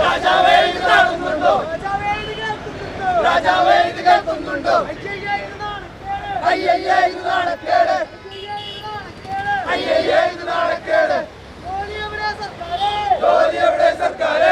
രാജാവേ ഇത് കാണുന്നുണ്ടോ രാജാവേ ഇത് കേൾക്കുന്നുണ്ടോ രാജാവേ ജോലി എവിടെ സർക്കാരേ? ജോലി എവിടെ സർക്കാരെ?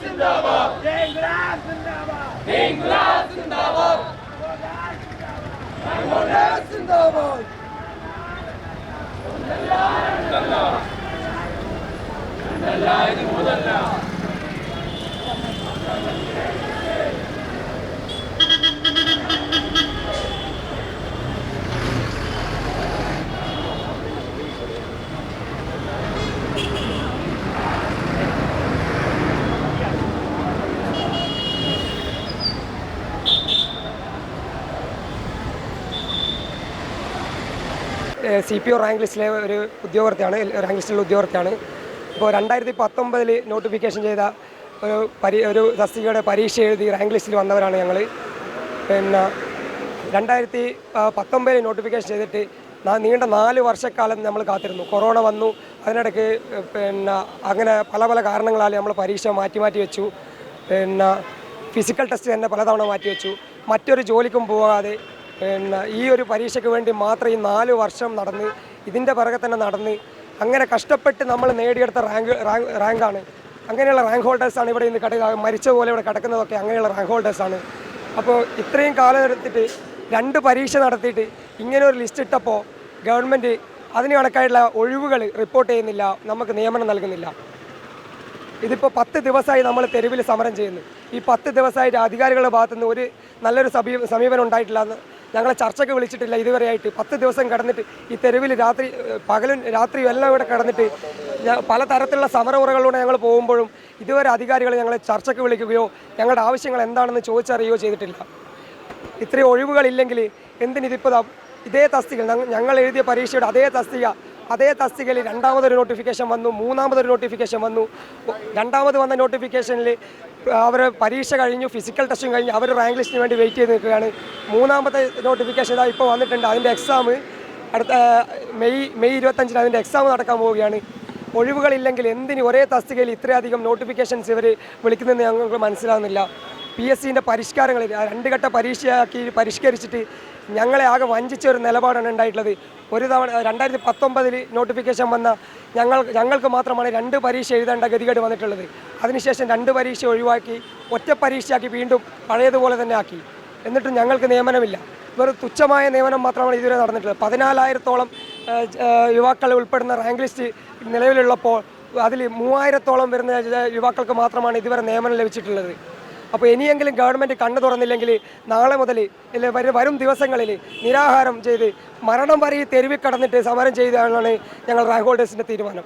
സിന്ദാബാദ് ഈ സി പി ഒ റാങ്ക് ലിസ്റ്റിലെ ഒരു ഉദ്യോഗാർത്ഥിയാണ് റാങ്ക് ലിസ്റ്റിലുള്ള ഉദ്യോഗാർത്ഥിയാണ്. ഇപ്പോൾ രണ്ടായിരത്തി പത്തൊമ്പതിൽ നോട്ടിഫിക്കേഷൻ ചെയ്ത ഒരു പരി ഒരു തസ്തികയുടെ പരീക്ഷ എഴുതി റാങ്ക് ലിസ്റ്റിൽ വന്നവരാണ് ഞങ്ങൾ പിന്നെ രണ്ടായിരത്തി പത്തൊമ്പതിൽ നോട്ടിഫിക്കേഷൻ ചെയ്തിട്ട് നീണ്ട നാല് വർഷക്കാലം നമ്മൾ കാത്തിരുന്നു. കൊറോണ വന്നു അതിനിടയ്ക്ക് പിന്നെ അങ്ങനെ പല പല കാരണങ്ങളാൽ നമ്മൾ പരീക്ഷ മാറ്റി മാറ്റി വെച്ചു. പിന്നെ ഫിസിക്കൽ ടെസ്റ്റ് തന്നെ പലതവണ മാറ്റി വെച്ചു. മറ്റൊരു ജോലിക്കും പോകാതെ പിന്നെ ഈ ഒരു പരീക്ഷയ്ക്ക് വേണ്ടി മാത്രം ഈ നാല് വർഷം നടന്ന് ഇതിന്റെ പിറകെ തന്നെ നടന്ന് അങ്ങനെ കഷ്ടപ്പെട്ട് നമ്മൾ നേടിയെടുത്ത റാങ്ക് റാങ്ക് റാങ്കാണ്. അങ്ങനെയുള്ള റാങ്ക് ഹോൾഡേഴ്സാണ് ഇവിടെ ഇന്ന് കിടക്കുക മരിച്ച പോലെ ഇവിടെ കിടക്കുന്നതൊക്കെ അങ്ങനെയുള്ള റാങ്ക് ഹോൾഡേഴ്സാണ് അപ്പോൾ ഇത്രയും കാലം എടുത്തിട്ട് രണ്ട് പരീക്ഷ നടത്തിയിട്ട് ഇങ്ങനെ ഒരു ലിസ്റ്റ് ഇട്ടപ്പോൾ ഗവൺമെന്റ് അതിന് കണക്കായിട്ടുള്ള ഒഴിവുകൾ റിപ്പോർട്ട് ചെയ്യുന്നില്ല നമുക്ക് നിയമനം നൽകുന്നില്ല. ഇതിപ്പോൾ പത്ത് ദിവസമായി നമ്മൾ തെരുവിൽ സമരം ചെയ്യുന്നു. ഈ പത്ത് ദിവസമായിട്ട് അധികാരികളുടെ ഭാഗത്തുനിന്ന് ഒരു നല്ലൊരു സമീ സമീപനം ഉണ്ടായിട്ടില്ല എന്ന് ഞങ്ങളെ ചർച്ചയ്ക്ക് വിളിച്ചിട്ടില്ല ഇതുവരെയായിട്ട്. പത്ത് ദിവസം കടന്നിട്ട് ഈ തെരുവിൽ രാത്രി പകലും രാത്രിയും എല്ലാം ഇവിടെ കടന്നിട്ട് പല തരത്തിലുള്ള സമരമുറകളിലൂടെ ഞങ്ങൾ പോകുമ്പോഴും ഇതുവരെ അധികാരികൾ ഞങ്ങളെ ചർച്ചയ്ക്ക് വിളിക്കുകയോ ഞങ്ങളുടെ ആവശ്യങ്ങൾ എന്താണെന്ന് ചോദിച്ചറിയുകയോ ചെയ്തിട്ടില്ല. ഇത്രയും ഒഴിവുകളില്ലെങ്കിൽ എന്തിനിതിപ്പോൾ ഇതേ തസ്തിക ഞങ്ങ- ഞങ്ങൾ എഴുതിയ പരീക്ഷയുടെ അതേ തസ്തിക അതേ തസ്തികയിൽ രണ്ടാമതൊരു നോട്ടിഫിക്കേഷൻ വന്നു മൂന്നാമതൊരു നോട്ടിഫിക്കേഷൻ വന്നു. രണ്ടാമത് വന്ന നോട്ടിഫിക്കേഷനിൽ അവർ പരീക്ഷ കഴിഞ്ഞു ഫിസിക്കൽ ടെസ്റ്റും കഴിഞ്ഞ് അവർ റാങ്ക് ലിസ്റ്റിന് വേണ്ടി വെയിറ്റ് ചെയ്ത് നിൽക്കുകയാണ്. മൂന്നാമത്തെ നോട്ടിഫിക്കേഷൻ ഇതാ ഇപ്പോൾ വന്നിട്ടുണ്ട് അതിന്റെ എക്സാം അടുത്ത മെയ് മെയ് ഇരുപത്തഞ്ചിന് അതിന്റെ എക്സാം നടക്കാൻ പോവുകയാണ്. ഒഴിവുകളില്ലെങ്കിൽ എന്തിന് ഒരേ തസ്തികയിൽ ഇത്രയധികം നോട്ടിഫിക്കേഷൻസ് ഇവർ വിളിക്കുന്നതെന്ന് ഞങ്ങൾക്ക് മനസ്സിലാകുന്നില്ല പി എസ് സിന്റെ പരിഷ്കാരങ്ങൾ രണ്ട് ഘട്ട പരീക്ഷയാക്കി പരിഷ്കരിച്ചിട്ട് ഞങ്ങളെ ആകെ വഞ്ചിച്ച ഒരു നിലപാടാണ് ഉണ്ടായിട്ടുള്ളത്. ഒരു തവണ രണ്ടായിരത്തി പത്തൊമ്പതിൽ നോട്ടിഫിക്കേഷൻ വന്ന ഞങ്ങൾ ഞങ്ങൾക്ക് മാത്രമാണ് രണ്ട് പരീക്ഷ എഴുതേണ്ട ഗതികേട് വന്നിട്ടുള്ളത്. അതിനുശേഷം രണ്ട് പരീക്ഷ ഒഴിവാക്കി ഒറ്റ പരീക്ഷയാക്കി വീണ്ടും പഴയതുപോലെ തന്നെ ആക്കി. എന്നിട്ടും ഞങ്ങൾക്ക് നിയമനമില്ല. വെറും തുച്ഛമായ നിയമനം മാത്രമാണ് ഇതുവരെ നടന്നിട്ടുള്ളത്. പതിനാലായിരത്തോളം യുവാക്കൾ ഉൾപ്പെടുന്ന റാങ്ക് ലിസ്റ്റ് നിലവിലുള്ളപ്പോൾ അതിൽ മൂവായിരത്തോളം വരുന്ന യുവാക്കൾക്ക് മാത്രമാണ് ഇതുവരെ നിയമനം ലഭിച്ചിട്ടുള്ളത്. അപ്പോൾ ഇനിയെങ്കിലും ഗവൺമെന്റ് കണ്ണു തുറന്നില്ലെങ്കിൽ നാളെ മുതൽ വരും ദിവസങ്ങളിൽ നിരാഹാരം ചെയ്ത് മരണം വരെ തെരുവിൽ കടന്നിട്ട് സമരം ചെയ്താണ് ഞങ്ങൾ റാങ്ക് ഹോൾഡേഴ്സിന്റെ തീരുമാനം.